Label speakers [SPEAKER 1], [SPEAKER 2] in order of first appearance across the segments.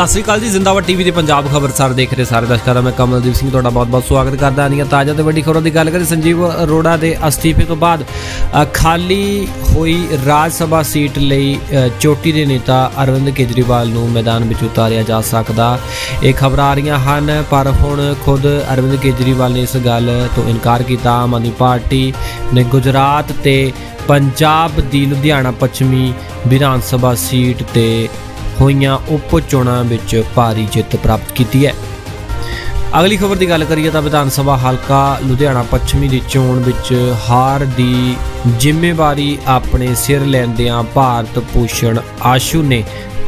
[SPEAKER 1] ਸਤਿ ਸ੍ਰੀ ਅਕਾਲ ਜੀ, ਜ਼ਿੰਦਾਬਾਦ ਟੀਵੀ ਦੇ ਪੰਜਾਬ ਖਬਰਸਾਰ ਦੇਖ ਰਹੇ ਸਾਰੇ ਦਰਸ਼ਕਾਂ ਦਾ, ਮੈਂ ਕਮਲਦੀਪ ਸਿੰਘ, ਤੁਹਾਡਾ ਬਹੁਤ-ਬਹੁਤ ਸਵਾਗਤ ਕਰਦਾ ਹਾਂ। ਤਾਜ਼ਾ ਤੇ ਵੱਡੀ ਖਬਰਾਂ ਦੀ ਗੱਲ ਕਰੀ ਸੰਜੀਵ ਅਰੋੜਾ ਦੇ ਅਸਤੀਫੇ ਤੋਂ ਬਾਅਦ ਖਾਲੀ ਹੋਈ ਰਾਜ ਸਭਾ ਸੀਟ ਲਈ ਚੋਟੀ ਦੇ ਨੇਤਾ ਅਰਵਿੰਦ ਕੇਜਰੀਵਾਲ ਨੂੰ ਮੈਦਾਨ ਵਿੱਚ ਉਤਾਰਿਆ ਜਾ ਸਕਦਾ। ਇਹ ਖਬਰਾਂ ਆ ਰਹੀਆਂ ਹਨ, ਪਰ ਹੁਣ ਖੁਦ ਅਰਵਿੰਦ ਕੇਜਰੀਵਾਲ ਨੇ ਇਸ ਗੱਲ ਤੋਂ ਇਨਕਾਰ ਕੀਤਾ। ਆਮ ਆਦਮੀ ਪਾਰਟੀ ਨੇ ਗੁਜਰਾਤ ਤੇ ਪੰਜਾਬ ਦੀ ਲੁਧਿਆਣਾ ਪੱਛਮੀ ਵਿਧਾਨ ਸਭਾ ਸੀਟ ਤੇ ਹੋਈਆਂ ਉਪ ਚੋਣਾਂ ਵਿੱਚ ਭਾਰੀ ਜਿੱਤ ਪ੍ਰਾਪਤ ਕੀਤੀ ਹੈ। ਅਗਲੀ ਖਬਰ ਦੀ ਗੱਲ ਕਰੀਏ ਤਾਂ ਵਿਧਾਨ ਸਭਾ ਹਲਕਾ ਲੁਧਿਆਣਾ ਪੱਛਮੀ ਦੀ ਚੋਣ ਵਿੱਚ ਹਾਰ ਦੀ ਜ਼ਿੰਮੇਵਾਰੀ ਆਪਣੇ ਸਿਰ ਲੈਂਦਿਆਂ ਭਾਰਤ ਭੂਸ਼ਣ ਆਸ਼ੂ ਨੇ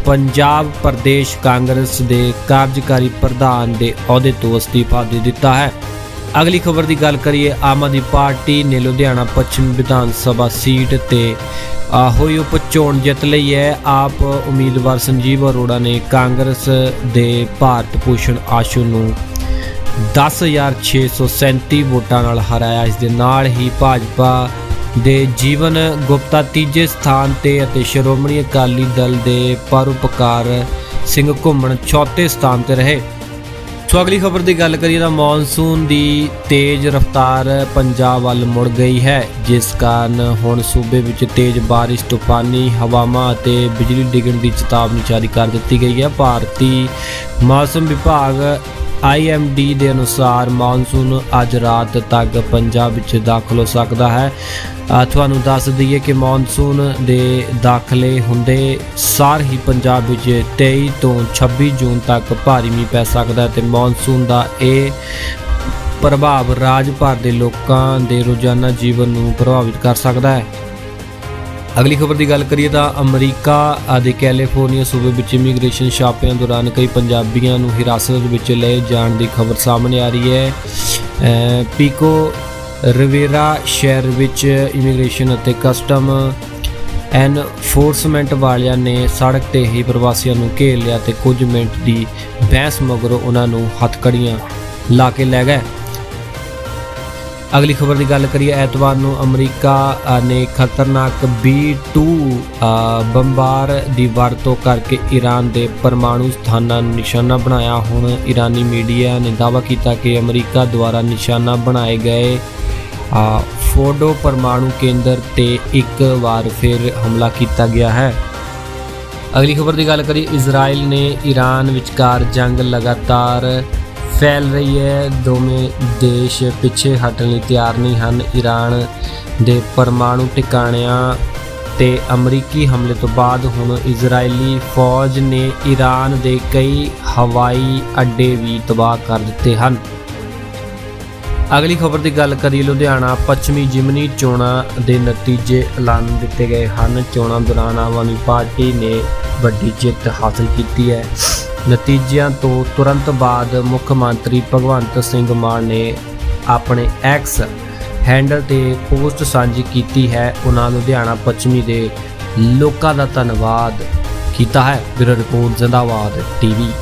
[SPEAKER 1] ਪੰਜਾਬ ਪ੍ਰਦੇਸ਼ ਕਾਂਗਰਸ ਦੇ ਕਾਰਜਕਾਰੀ ਪ੍ਰਧਾਨ ਦੇ ਅਹੁਦੇ ਤੋਂ ਅਸਤੀਫਾ ਦੇ ਦਿੱਤਾ ਹੈ। ਅਗਲੀ ਖਬਰ ਦੀ ਗੱਲ ਕਰੀਏ ਆਮ ਆਦਮੀ ਪਾਰਟੀ ਨੇ ਲੁਧਿਆਣਾ ਪੱਛਮ ਵਿਧਾਨ ਸਭਾ ਸੀਟ ਤੇ ਅ, ਹੋਈ ਉਪ ਚੋਣ ਜਿੱਤ ਲਈ ਹੈ। ਆਪ ਉਮੀਦਵਾਰ ਸੰਜੀਵ ਅਰੋੜਾ ਨੇ ਕਾਂਗਰਸ ਦੇ ਭਾਰਤ ਭੂਸ਼ਣ ਆਸ਼ੂ ਨੂੰ 10637 ਵੋਟਾਂ ਨਾਲ ਹਰਾਇਆ। ਇਸ ਦੇ ਨਾਲ ਹੀ ਭਾਜਪਾ ਦੇ ਜੀਵਨ ਗੁਪਤਾ ਤੀਜੇ ਸਥਾਨ ਤੇ ਅਤੇ ਸ਼੍ਰੋਮਣੀ ਅਕਾਲੀ ਦਲ ਦੇ ਪਰਉਪਕਾਰ ਸਿੰਘ ਘੁੰਮਣ ਚੌਥੇ ਸਥਾਨ ਤੇ ਰਹੇ। ਸੋ ਅਗਲੀ ਖਬਰ ਦੀ ਗੱਲ ਕਰੀਏ ਤਾਂ ਮੌਨਸੂਨ ਦੀ ਤੇਜ਼ ਰਫ਼ਤਾਰ ਪੰਜਾਬ ਵੱਲ ਮੁੜ ਗਈ ਹੈ, ਜਿਸ ਕਾਰਨ ਹੁਣ ਸੂਬੇ ਵਿੱਚ ਤੇਜ਼ ਬਾਰਿਸ਼, ਤੂਫਾਨੀ ਹਵਾਵਾਂ ਅਤੇ ਬਿਜਲੀ ਡਿੱਗਣ ਦੀ ਚੇਤਾਵਨੀ ਜਾਰੀ ਕਰ ਦਿੱਤੀ ਗਈ ਹੈ। ਭਾਰਤੀ ਮੌਸਮ ਵਿਭਾਗ IMD ਦੇ ਅਨੁਸਾਰ ਮੌਨਸੂਨ ਅੱਜ ਰਾਤ ਤੱਕ ਪੰਜਾਬ ਵਿੱਚ ਦਾਖਲ ਹੋ ਸਕਦਾ ਹੈ। ਤੁਹਾਨੂੰ ਦੱਸ ਦਈਏ ਕਿ ਮੌਨਸੂਨ ਦੇ ਦਾਖਲੇ ਹੁੰਦੇ ਸਾਰ ਹੀ ਪੰਜਾਬ ਵਿੱਚ 23 ਤੋਂ 26 ਜੂਨ ਤੱਕ ਭਾਰੀ ਮੀਂਹ ਪੈ ਸਕਦਾ ਹੈ ਤੇ ਮੌਨਸੂਨ ਦਾ ਇਹ ਪ੍ਰਭਾਵ ਰਾਜ ਭਰ ਦੇ ਲੋਕਾਂ ਦੇ ਰੋਜ਼ਾਨਾ ਜੀਵਨ ਨੂੰ ਪ੍ਰਭਾਵਿਤ ਕਰ ਸਕਦਾ ਹੈ। ਅਗਲੀ ਖਬਰ ਦੀ ਗੱਲ ਕਰੀਏ ਤਾਂ ਅਮਰੀਕਾ ਅਤੇ ਕੈਲੀਫੋਰਨੀਆ ਸੂਬੇ ਵਿੱਚ ਇਮੀਗ੍ਰੇਸ਼ਨ ਛਾਪਿਆਂ ਦੌਰਾਨ ਕਈ ਪੰਜਾਬੀਆਂ ਨੂੰ ਹਿਰਾਸਤ ਵਿੱਚ ਲਏ ਜਾਣ ਦੀ ਖਬਰ ਸਾਹਮਣੇ ਆ ਰਹੀ ਹੈ। ਪੀਕੋ ਰਿਵੇਰਾ ਸ਼ਹਿਰ ਵਿੱਚ ਇਮੀਗ੍ਰੇਸ਼ਨ ਅਤੇ ਕਸਟਮ ਐਨਫੋਰਸਮੈਂਟ ਵਾਲਿਆਂ ਨੇ ਸੜਕ ਤੇ ਹੀ ਪ੍ਰਵਾਸੀਆਂ ਨੂੰ ਘੇਰ ਲਿਆ ਤੇ ਕੁਝ ਮਿੰਟ ਦੀ ਬਹਿਸ ਮਗਰੋਂ ਉਹਨਾਂ ਨੂੰ ਹੱਥਕੜੀਆਂ ਲਾ ਕੇ ਲੈ ਗਏ। ਅਗਲੀ ਖਬਰ ਦੀ ਗੱਲ ਕਰੀਏ ਐਤਵਾਰ ਨੂੰ ਅਮਰੀਕਾ ਨੇ ਖਤਰਨਾਕ B2 ਅ, ਬੰਬਾਰ ਦੀ ਵਰਤੋਂ ਕਰਕੇ ਈਰਾਨ ਦੇ ਪਰਮਾਣੂ ਸਥਾਨਾਂ ਨੂੰ ਨਿਸ਼ਾਨਾ ਬਣਾਇਆ। ਹੁਣ ਈਰਾਨੀ ਮੀਡੀਆ ਨੇ ਦਾਅਵਾ ਕੀਤਾ ਕਿ ਅਮਰੀਕਾ ਦੁਆਰਾ ਨਿਸ਼ਾਨਾ ਬਣਾਏ ਗਏ ਫੋਡੋ ਪਰਮਾਣੂ ਕੇਂਦਰ ਤੇ ਇੱਕ ਵਾਰ ਫਿਰ ਹਮਲਾ ਕੀਤਾ ਗਿਆ ਹੈ। ਅਗਲੀ ਖਬਰ ਦੀ ਗੱਲ ਕਰੀਏ ਇਜ਼ਰਾਈਲ ਨੇ ਈਰਾਨ ਵਿਚਕਾਰ ਜੰਗ ਲਗਾਤਾਰ ਫੈਲ ਰਹੀ ਹੈ। ਦੋਵੇਂ ਦੇਸ਼ ਪਿੱਛੇ ਹਟਣ ਲਈ ਤਿਆਰ ਨਹੀਂ ਹਨ। ਈਰਾਨ ਦੇ ਪਰਮਾਣੂ ਟਿਕਾਣਿਆਂ ਤੇ ਅਮਰੀਕੀ ਹਮਲੇ ਤੋਂ ਬਾਅਦ ਹੁਣ ਇਜ਼ਰਾਈਲੀ ਫੌਜ ਨੇ ਈਰਾਨ ਦੇ ਕਈ ਹਵਾਈ ਅੱਡੇ ਵੀ ਤਬਾਹ ਕਰ ਦਿੱਤੇ ਹਨ। ਅਗਲੀ ਖਬਰ ਦੀ ਗੱਲ ਕਰੀਏ, ਲੁਧਿਆਣਾ ਪੱਛਮੀ ਜਿਮਨੀ ਚੋਣਾਂ ਦੇ ਨਤੀਜੇ ਐਲਾਨ ਦਿੱਤੇ ਗਏ ਹਨ। ਚੋਣਾਂ ਦੌਰਾਨ ਆਮ ਆਦਮੀ ਪਾਰਟੀ ਨੇ ਵੱਡੀ ਜਿੱਤ ਹਾਸਲ ਕੀਤੀ ਹੈ। ਨਤੀਜਿਆਂ ਤੋਂ ਤੁਰੰਤ ਬਾਅਦ ਮੁੱਖ ਮੰਤਰੀ ਭਗਵੰਤ ਸਿੰਘ ਮਾਨ ਨੇ ਆਪਣੇ ਐਕਸ ਹੈਂਡਲ ਤੇ ਪੋਸਟ ਸਾਂਝੀ ਕੀਤੀ ਹੈ। ਉਹਨਾਂ ਲੁਧਿਆਣਾ ਪੱਛਮੀ ਦੇ ਲੋਕਾਂ ਦਾ ਧੰਨਵਾਦ ਕੀਤਾ ਹੈ। Bureau report Zindabad TV.